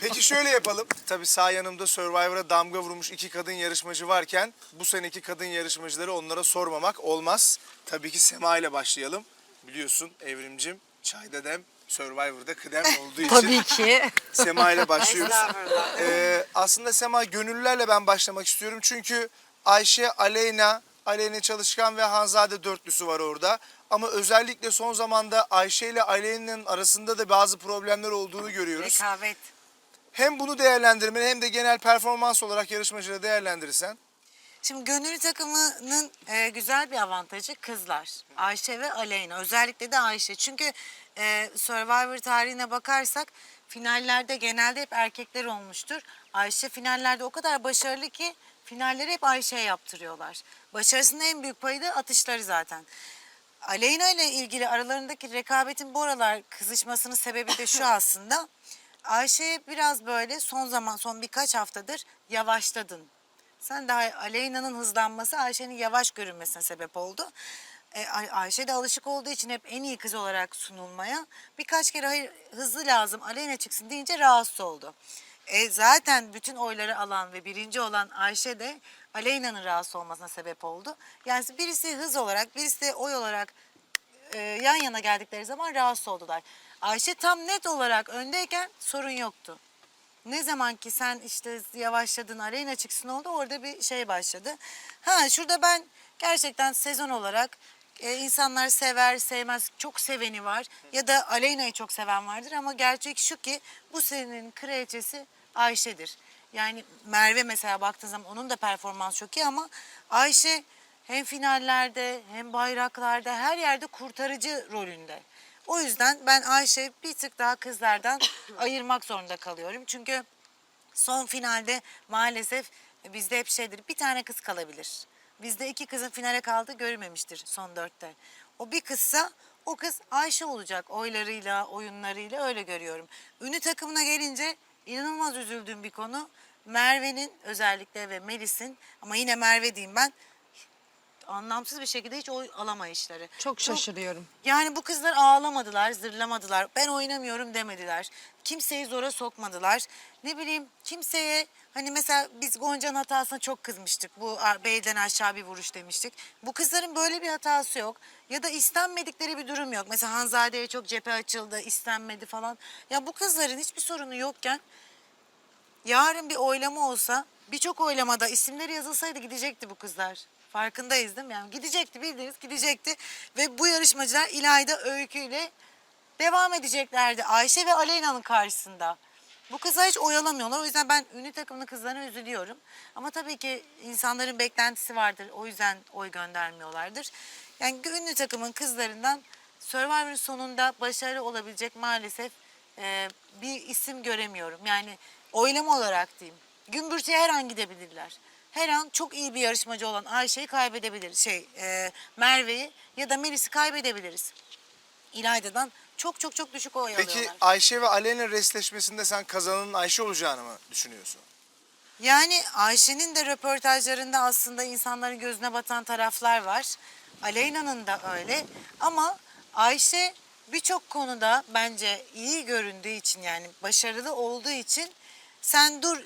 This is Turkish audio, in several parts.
Peki şöyle yapalım. Tabii sağ yanımda Survivor'a damga vurmuş iki kadın yarışmacı varken bu seneki kadın yarışmacıları onlara sormamak olmaz. Tabii ki Sema ile başlayalım. Biliyorsun Evrimcim çayda dem, Survivor'da kıdem olduğu için Tabii ki. Sema ile başlıyoruz. Estağfurullah. Ee, aslında Sema gönüllülerle ben başlamak istiyorum. Çünkü Ayşe, Aleyna, Aleyna Çalışkan ve Hanzade dörtlüsü var orada. Ama özellikle son zamanda Ayşe ile Aleyna'nın arasında da bazı problemler olduğunu görüyoruz. Rekabet. Hem bunu değerlendirmeni hem de genel performans olarak yarışmacıları değerlendirirsen. Şimdi gönüllü takımının e, güzel bir avantajı kızlar. Ayşe ve Aleyna. Özellikle de Ayşe. Çünkü e, Survivor tarihine bakarsak finallerde genelde hep erkekler olmuştur. Ayşe finallerde o kadar başarılı ki finalleri hep Ayşe'ye yaptırıyorlar. Başarısının en büyük payı da atışları zaten. Aleyna ile ilgili aralarındaki rekabetin bu aralar kızışmasının sebebi de şu aslında. Ayşe biraz böyle son zaman son birkaç haftadır yavaşladın. Sen daha Aleyna'nın hızlanması Ayşe'nin yavaş görünmesine sebep oldu. E, Ay- Ayşe de alışık olduğu için hep en iyi kız olarak sunulmaya birkaç kere hayır hızlı lazım Aleyna çıksın deyince rahatsız oldu. E, zaten bütün oyları alan ve birinci olan Ayşe de Aleyna'nın rahatsız olmasına sebep oldu. Yani birisi hız olarak birisi oy olarak e, yan yana geldikleri zaman rahatsız oldular. Ayşe tam net olarak öndeyken sorun yoktu. Ne zaman ki sen işte yavaşladın arena çıksın oldu orada bir şey başladı. Ha şurada ben gerçekten sezon olarak e, insanlar sever sevmez çok seveni var ya da Aleyna'yı çok seven vardır ama gerçek şu ki bu senenin kraliçesi Ayşe'dir. Yani Merve mesela baktığın zaman onun da performans çok iyi ama Ayşe hem finallerde hem bayraklarda her yerde kurtarıcı rolünde. O yüzden ben Ayşe bir tık daha kızlardan ayırmak zorunda kalıyorum. Çünkü son finalde maalesef bizde hep şeydir bir tane kız kalabilir. Bizde iki kızın finale kaldığı görülmemiştir son dörtte. O bir kızsa o kız Ayşe olacak oylarıyla, oyunlarıyla öyle görüyorum. Ünlü takımına gelince inanılmaz üzüldüğüm bir konu. Merve'nin özellikle ve Melis'in ama yine Merve diyeyim ben anlamsız bir şekilde hiç oy alamayışları. Çok şaşırıyorum. Yani bu kızlar ağlamadılar, zırlamadılar. Ben oynamıyorum demediler. Kimseyi zora sokmadılar. Ne bileyim kimseye hani mesela biz Gonca'nın hatasına çok kızmıştık. Bu a- belden aşağı bir vuruş demiştik. Bu kızların böyle bir hatası yok. Ya da istenmedikleri bir durum yok. Mesela Hanzade'ye çok cephe açıldı, istenmedi falan. Ya bu kızların hiçbir sorunu yokken yarın bir oylama olsa birçok oylamada isimleri yazılsaydı gidecekti bu kızlar. Farkındayız değil mi? Yani gidecekti bildiğiniz gidecekti. Ve bu yarışmacılar İlayda Öykü ile devam edeceklerdi. Ayşe ve Aleyna'nın karşısında. Bu kızlar hiç oyalamıyorlar. O yüzden ben ünlü takımlı kızlarına üzülüyorum. Ama tabii ki insanların beklentisi vardır. O yüzden oy göndermiyorlardır. Yani ünlü takımın kızlarından Survivor'ın sonunda başarılı olabilecek maalesef e, bir isim göremiyorum. Yani oylama olarak diyeyim. Gümbürtüye her an gidebilirler. Her an çok iyi bir yarışmacı olan Ayşe'yi kaybedebiliriz. Şey, e, Merve'yi ya da Melis'i kaybedebiliriz. İlayda'dan çok çok çok düşük oy Peki alıyorlar. Ayşe ve Aleyna restleşmesinde sen kazananın Ayşe olacağını mı düşünüyorsun? Yani Ayşe'nin de röportajlarında aslında insanların gözüne batan taraflar var. Aleyna'nın da öyle. Ama Ayşe birçok konuda bence iyi göründüğü için yani başarılı olduğu için sen dur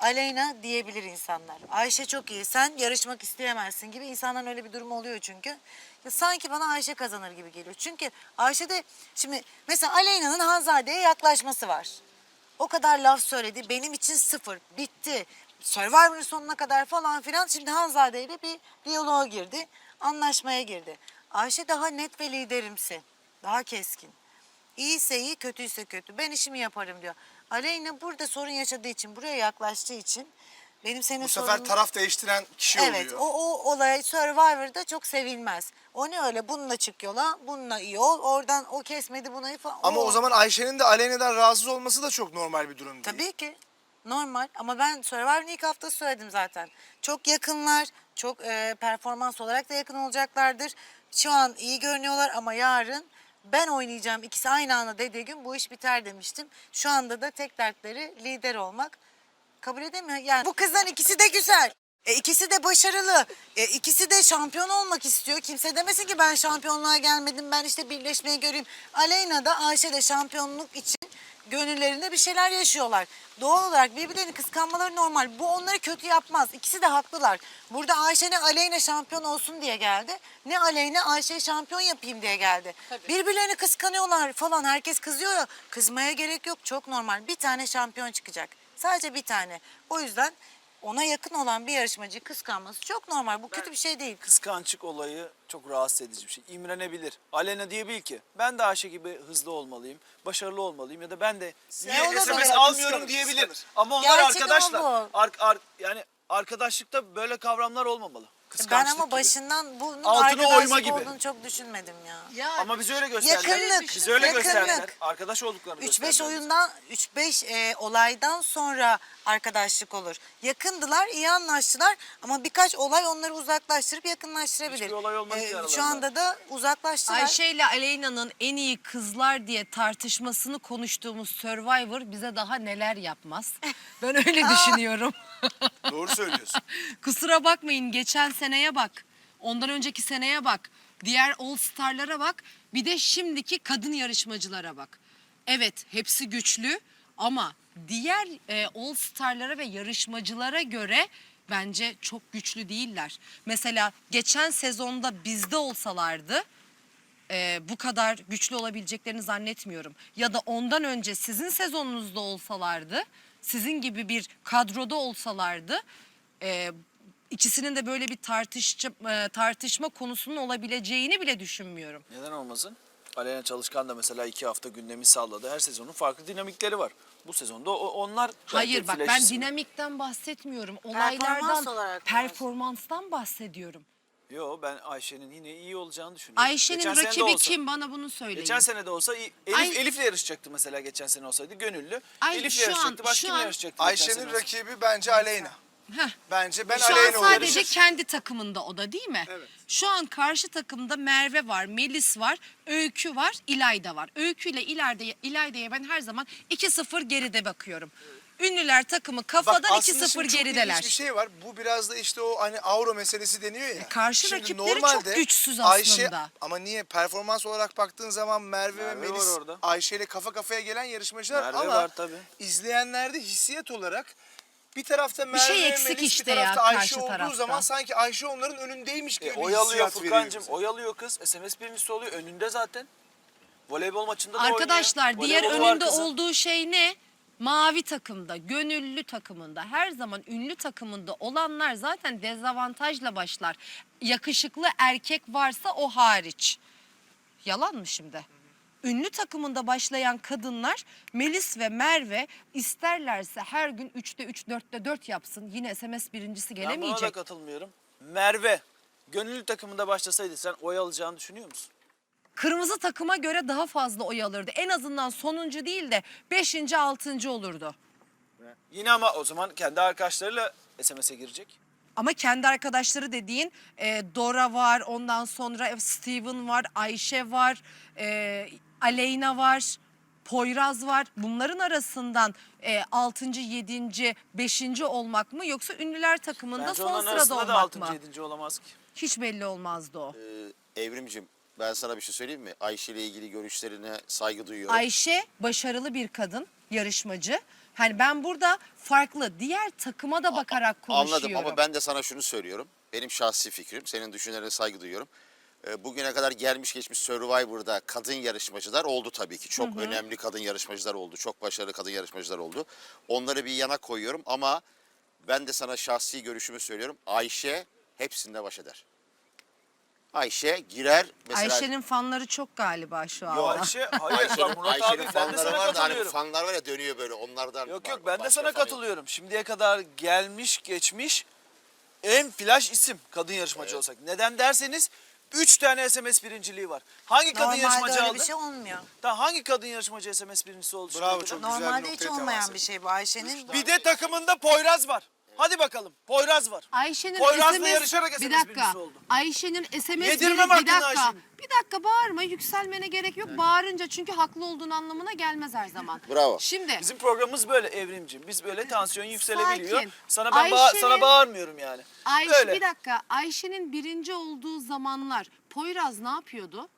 Aleyna diyebilir insanlar. Ayşe çok iyi sen yarışmak isteyemezsin gibi insanların öyle bir durum oluyor çünkü. Ya sanki bana Ayşe kazanır gibi geliyor. Çünkü Ayşe'de şimdi mesela Aleyna'nın Hanzade'ye yaklaşması var. O kadar laf söyledi. Benim için sıfır. Bitti. Survivor'ın sonuna kadar falan filan. Şimdi Hanzade ile bir diyaloğa girdi. Anlaşmaya girdi. Ayşe daha net ve liderimsi. Daha keskin. İyiyse iyi, kötüyse kötü. Ben işimi yaparım diyor. Aleyna burada sorun yaşadığı için, buraya yaklaştığı için benim senin Bu sefer sorunun- taraf değiştiren kişi Evet, oluyor. o, o olay Survivor'da çok sevilmez. O ne öyle bununla çık yola, bununla iyi ol, oradan o kesmedi buna iyi falan. Ama o zaman Ayşe'nin de Aleyna'dan rahatsız olması da çok normal bir durum değil. Tabii ki. Normal ama ben Survivor'ın ilk hafta söyledim zaten. Çok yakınlar, çok e, performans olarak da yakın olacaklardır. Şu an iyi görünüyorlar ama yarın ben oynayacağım ikisi aynı anda dediği gün bu iş biter demiştim. Şu anda da tek dertleri lider olmak. Kabul edemiyor. Yani bu kızların ikisi de güzel. E, ikisi de başarılı. E, ikisi de şampiyon olmak istiyor. Kimse demesin ki ben şampiyonluğa gelmedim. Ben işte birleşmeyi göreyim. Aleyna da Ayşe de şampiyonluk için gönüllerinde bir şeyler yaşıyorlar. Doğal olarak birbirlerini kıskanmaları normal. Bu onları kötü yapmaz. İkisi de haklılar. Burada Ayşe ne Aleyna şampiyon olsun diye geldi. Ne Aleyna Ayşe'yi şampiyon yapayım diye geldi. Birbirlerini kıskanıyorlar falan. Herkes kızıyor ya. Kızmaya gerek yok. Çok normal. Bir tane şampiyon çıkacak. Sadece bir tane. O yüzden ona yakın olan bir yarışmacıyı kıskanması çok normal. Bu kötü bir şey değil. Kıskançlık olayı çok rahatsız edici bir şey. İmrenebilir. Alena diyebilir ki ben de Ayşe gibi hızlı olmalıyım, başarılı olmalıyım ya da ben de niye olabilir. SMS Kıskanır, almıyorum diyebilir. Ama onlar Gerçek arkadaşlar. bu. Ar- ar- yani arkadaşlıkta böyle kavramlar olmamalı. Ben Kıskançlık ama gibi. başından bunun Altına oyma arkadaşlık gibi. olduğunu çok düşünmedim ya. Ya Ama biz öyle gösterdiler. Yakınlık, Biz öyle yakınlık. gösterdiler. Arkadaş olduklarını 3-5 gösterdiler. oyundan 3-5 e, olaydan sonra arkadaşlık olur. Yakındılar, iyi anlaştılar ama birkaç olay onları uzaklaştırıp yakınlaştırabilir. Hiçbir olay olmadı ki şu anda da uzaklaştılar. Ayşe ile Aleyna'nın en iyi kızlar diye tartışmasını konuştuğumuz Survivor bize daha neler yapmaz. Ben öyle düşünüyorum. Doğru söylüyorsun. Kusura bakmayın geçen seneye bak. Ondan önceki seneye bak. Diğer All Star'lara bak. Bir de şimdiki kadın yarışmacılara bak. Evet hepsi güçlü ama diğer e, All Star'lara ve yarışmacılara göre bence çok güçlü değiller. Mesela geçen sezonda bizde olsalardı e, bu kadar güçlü olabileceklerini zannetmiyorum. Ya da ondan önce sizin sezonunuzda olsalardı, sizin gibi bir kadroda olsalardı, e, ikisinin de böyle bir tartışça, e, tartışma konusunun olabileceğini bile düşünmüyorum. Neden olmasın? Alena Çalışkan da mesela iki hafta gündemi salladı. Her sezonun farklı dinamikleri var. Bu sezonda onlar Hayır bak ben isim. dinamikten bahsetmiyorum. Performans Olaylardan, olarak mı? performanstan bahsediyorum. Yo ben Ayşe'nin yine iyi olacağını düşünüyorum. Ayşe'nin Geçen sene de rakibi olsa- kim bana bunu söyleyin. Geçen sene de olsa Elif, Ay- Elif'le yarışacaktı mesela geçen sene olsaydı gönüllü. Ay, Elif'le şu yarışacaktı. an- Başka şu kimle an- yarışacaktı? geçen Ayşe'nin sene olsa? rakibi bence Aleyna. Heh. Bence ben Şu an sadece olayım. kendi takımında o da değil mi? Evet. Şu an karşı takımda Merve var, Melis var, Öykü var, İlayda var. Öykü ile İlayda'ya, İlayda'ya ben her zaman 2-0 geride bakıyorum. Ünlüler takımı kafadan aslında 2-0 şimdi çok gerideler. ilginç bir şey var. Bu biraz da işte o hani avro meselesi deniyor ya. karşı Şimdi rakipleri çok güçsüz Ayşe, aslında. ama niye? Performans olarak baktığın zaman Merve, Merve ve var Melis orada. Ayşe ile kafa kafaya gelen yarışmacılar Merve ama var tabii. izleyenlerde hissiyat olarak bir tarafta Merve şey eksik Melis işte bir tarafta ya Ayşe karşı olduğu tarafta. zaman sanki Ayşe onların önündeymiş gibi E, bir oyalıyor hissiyat veriyor Furkan'cığım. bize. Oyalıyor kız. SMS birincisi oluyor. Önünde zaten. Voleybol maçında da Arkadaşlar oynuyor. diğer Voleybolu var önünde kızın. olduğu şey ne? Mavi takımda, gönüllü takımında, her zaman ünlü takımında olanlar zaten dezavantajla başlar. Yakışıklı erkek varsa o hariç. Yalan mı şimdi? Ünlü takımında başlayan kadınlar Melis ve Merve isterlerse her gün 3'te 3, 4'te 4 yapsın. Yine SMS birincisi Ben buna da gelemeyecek. katılmıyorum. Merve gönüllü takımında başlasaydı sen oy alacağını düşünüyor musun? Kırmızı takıma göre daha fazla oy alırdı. En azından sonuncu değil de 5. 6. olurdu. Yine ama o zaman kendi arkadaşlarıyla SMS'e girecek. Ama kendi arkadaşları dediğin e, Dora var, ondan sonra Steven var, Ayşe var, e, Aleyna var, Poyraz var. Bunların arasından e, 6. 7. 5. olmak mı yoksa ünlüler takımında Bence son onların sırada arasında da olmak 6. mı? 7. olamaz ki. Hiç belli olmazdı o. Ee, Evrimcim ben sana bir şey söyleyeyim mi? Ayşe ile ilgili görüşlerine saygı duyuyorum. Ayşe başarılı bir kadın, yarışmacı. Hani ben burada farklı diğer takıma da bakarak konuşuyorum. Anladım ama ben de sana şunu söylüyorum. Benim şahsi fikrim, senin düşüncelerine saygı duyuyorum. Ee, Bugüne kadar gelmiş geçmiş Survivor'da kadın yarışmacılar oldu tabii ki. Çok önemli kadın yarışmacılar oldu. Çok başarılı kadın yarışmacılar oldu. Onları bir yana koyuyorum ama ben de sana şahsi görüşümü söylüyorum. Ayşe hepsinde baş eder. Ayşe girer mesela Ayşe'nin fanları çok galiba şu anda. Yo Ayşe, hayır Ayşe'nin, bak Murat Ayşe'nin abi ben de fanları sana var da hani katılıyorum. fanlar var ya dönüyor böyle onlardan. Yok var. yok ben de Başka sana fan yok. katılıyorum. Şimdiye kadar gelmiş geçmiş en flash isim kadın yarışmacı olsak. Neden derseniz 3 tane SMS birinciliği var. Hangi kadın Normalde yarışmacı öyle aldı? bir şey olmuyor. Tamam, hangi kadın yarışmacı SMS birincisi oldu? Bravo, şimdiye çok güzel bir Normalde hiç noktaya temas olmayan ettin. bir şey bu Ayşe'nin. Bir de takımında Poyraz var. Hadi bakalım Poyraz var. Ayşe'nin Poyraz'la SMS yarışarak SMS bir dakika. oldu. Ayşe'nin SMS Yedirmem bir hakkını dakika. Ayşe'nin. Bir dakika bağırma yükselmene gerek yok. Bağırınca çünkü haklı olduğun anlamına gelmez her zaman. Bravo. Şimdi Bizim programımız böyle evrimcim. Biz böyle tansiyon yükselebiliyor. Sakin. Sana ben bağ- sana bağırmıyorum yani. Ayşe böyle. bir dakika. Ayşe'nin birinci olduğu zamanlar Poyraz ne yapıyordu?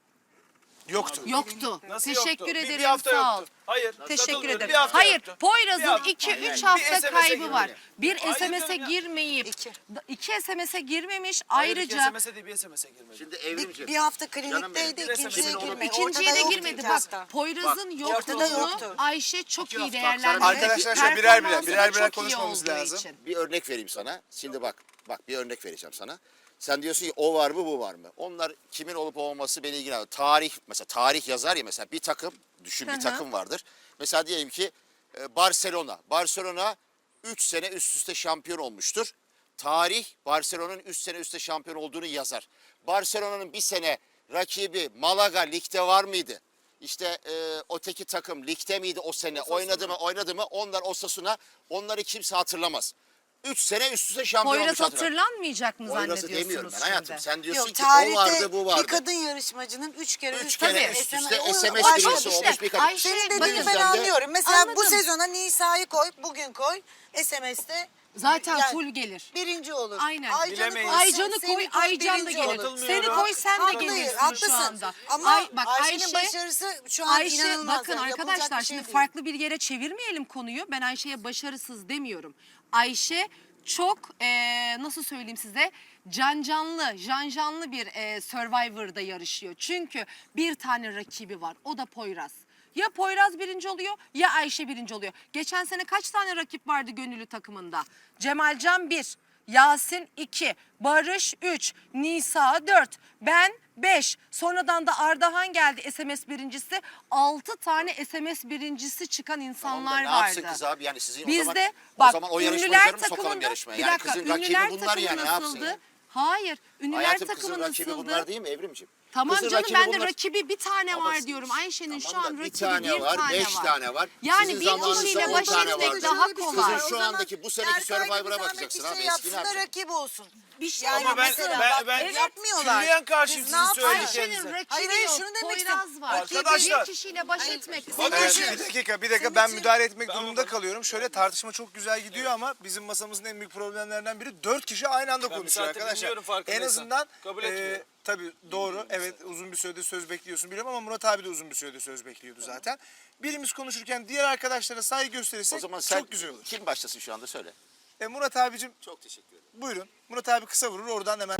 Yoktu. Yoktu. Nasıl Teşekkür yoktu? Bir- ederim bir hafta sağ ol. yoktu. Hayır. Teşekkür ederim. Bir hafta Hayır, yoktu. Bir Poyraz'ın hafta- 2-3 Bir hafta SMS kaybı var. Bir Hayır SMS'e canım ya. girmeyip İki. 2 SMS'e girmemiş. Hayır, iki Ayrıca SMS'e değil bir SMS'e girmedi. Şimdi Bir, evrimciğim. bir hafta klinikteydi, benim, bir ikinciye 'ini girmedi. ikinciye Ortada de yoktu girmedi. Bak. Poyraz'ın ortada yokluğunu yoktu. Ayşe çok iyi hafta. değerlendirdi. Arkadaşlar şöyle birer birer, Performansı da birer birer çok iyi konuşmamız olduğu lazım. için. Bir örnek vereyim sana. Şimdi bak, bak bir örnek vereceğim sana. Sen diyorsun ki o var mı bu var mı? Onlar kimin olup olmaması beni ilgilenmiyor. Tarih mesela tarih yazar ya mesela bir takım düşün bir takım vardır. Mesela diyelim ki e, Barcelona. Barcelona 3 sene üst üste şampiyon olmuştur. Tarih Barcelona'nın 3 sene üst üste şampiyon olduğunu yazar. Barcelona'nın bir sene rakibi Malaga ligde var mıydı? İşte e, öteki takım ligde miydi o sene? Oynadı mı oynadı mı? Onlar Osasuna onları kimse hatırlamaz. 3 sene üst üste şampiyon Poyraz olmuş hatırlar. hatırlanmayacak mı Poyraz'ı zannediyorsunuz demiyorum ben şimdi? hayatım. Sen diyorsun Yok ki o tarihte vardı bu vardı. bir kadın yarışmacının üç kere Üç üst kere üst üste SMS o birincisi başka bir olmuş bir kadın. Ayşe, Senin bakın. dediğini ben de- anlıyorum. Mesela bu Anladım. sezona Nisa'yı koy, bugün koy. SMS'te Zaten yani full gelir. Birinci olur. Aynen. Aycan'ı Bilemeyiz. koy, Aycan'ı koy, Aycan da birinci gelir. olur. Seni koy sen de Haklıyım, gelirsin haklısın. şu anda. Ama Ay, bak Ayşe'nin Ayşe, başarısı şu an Ayşe inanılmaz. bakın yani, yapılacak arkadaşlar bir şey şimdi değil. farklı bir yere çevirmeyelim konuyu. Ben Ayşe'ye başarısız demiyorum. Ayşe çok eee, nasıl söyleyeyim size can canlı, can canlı bir eee, Survivor'da yarışıyor. Çünkü bir tane rakibi var. O da Poyraz. Ya Poyraz birinci oluyor ya Ayşe birinci oluyor. Geçen sene kaç tane rakip vardı gönüllü takımında? Cemalcan 1, Yasin 2, Barış 3, Nisa 4, ben 5. Sonradan da Ardahan geldi SMS birincisi. 6 tane SMS birincisi çıkan Tamam da insanlar ne vardı. yapsın kız abi yani sizin o Biz zaman, de o bak zaman o yarışmacıları mı sokalım yarışmaya? bir Yani dakika kızın rakibi bunlar yani ne yapsın yani? Hayır. Ünlüler Hayatım takımı kızın rakibi nasıldı? bunlar değil mi Evrimciğim? Tamam Kızın canım rakibi ben de bunlar. rakibi bir tane Ama var diyorum. Ayşe'nin şu tamam da an bir rakibi tane bir var, tane beş var. tane var. Yani Sizin bir zamanınızda kişiyle on baş tane etmek vardı. daha kolay. Kızın şu andaki bu seneki Survivor'a bakacaksın abi, şey eskini yapsın da rakip olsun. Bir şey Yani Ama ben, mesela ben, bak, ben evet. yapmıyorlar. külliyen karşıyım Biz sizin ne yapalım? söylediklerinize. Ayşe'nin rakibi Hayır, şunu demek var. Arkadaşlar. Bir kişiyle baş etmek. Bakın Evet, şimdi- bir dakika bir dakika Senin ben için- müdahale etmek durumunda kalıyorum. Şöyle tartışma çok güzel gidiyor ama bizim masamızın en büyük problemlerinden biri dört kişi aynı anda konuşuyor arkadaşlar. dinliyorum En farkındaysan. azından Kabul e, etmiyorum. tabii doğru evet uzun bir sürede söz bekliyorsun biliyorum ama Murat abi de uzun bir sürede söz bekliyordu zaten. Birimiz konuşurken diğer arkadaşlara saygı O gösterirsek zaman sen çok güzel olur. kim başlasın şu anda söyle. E, Murat abicim Çok teşekkür ederim. Buyurun. Murat abi kısa vurur oradan hemen